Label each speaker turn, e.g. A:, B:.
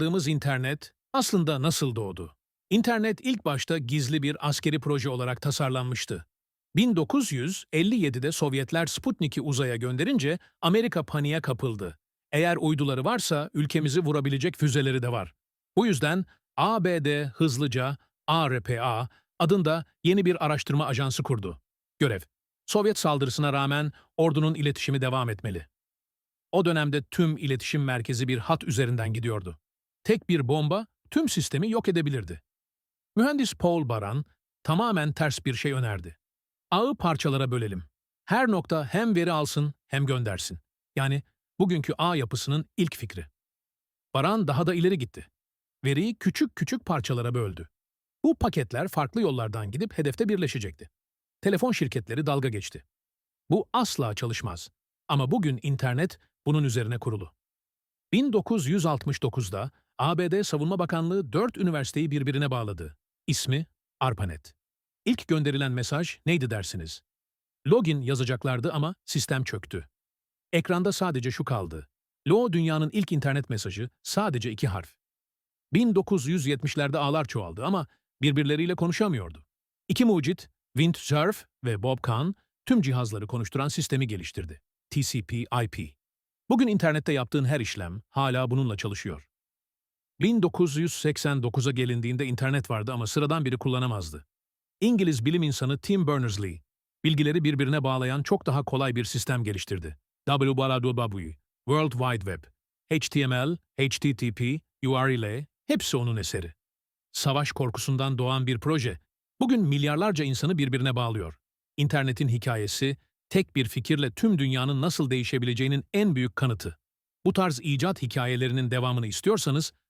A: Adımız internet aslında nasıl doğdu? İnternet ilk başta gizli bir askeri proje olarak tasarlanmıştı. 1957'de Sovyetler Sputnik'i uzaya gönderince Amerika paniğe kapıldı. Eğer uyduları varsa ülkemizi vurabilecek füzeleri de var. Bu yüzden ABD hızlıca ARPA adında yeni bir araştırma ajansı kurdu. Görev, Sovyet saldırısına rağmen ordunun iletişimi devam etmeli. O dönemde tüm iletişim merkezi bir hat üzerinden gidiyordu. Tek bir bomba tüm sistemi yok edebilirdi. Mühendis Paul Baran tamamen ters bir şey önerdi. Ağı parçalara bölelim. Her nokta hem veri alsın hem göndersin. Yani bugünkü ağ yapısının ilk fikri. Baran daha da ileri gitti. Veriyi küçük küçük parçalara böldü. Bu paketler farklı yollardan gidip hedefte birleşecekti. Telefon şirketleri dalga geçti. Bu asla çalışmaz. Ama bugün internet bunun üzerine kurulu. 1969'da ABD Savunma Bakanlığı dört üniversiteyi birbirine bağladı. İsmi ARPANET. İlk gönderilen mesaj neydi dersiniz? Login yazacaklardı ama sistem çöktü. Ekranda sadece şu kaldı. Lo dünyanın ilk internet mesajı sadece iki harf. 1970'lerde ağlar çoğaldı ama birbirleriyle konuşamıyordu. İki mucit, Vint Cerf ve Bob Kahn, tüm cihazları konuşturan sistemi geliştirdi. TCP/IP. Bugün internette yaptığın her işlem hala bununla çalışıyor. 1989'a gelindiğinde internet vardı ama sıradan biri kullanamazdı. İngiliz bilim insanı Tim Berners-Lee, bilgileri birbirine bağlayan çok daha kolay bir sistem geliştirdi. www, World Wide Web, HTML, HTTP, URL, hepsi onun eseri. Savaş korkusundan doğan bir proje, bugün milyarlarca insanı birbirine bağlıyor. İnternetin hikayesi, tek bir fikirle tüm dünyanın nasıl değişebileceğinin en büyük kanıtı. Bu tarz icat hikayelerinin devamını istiyorsanız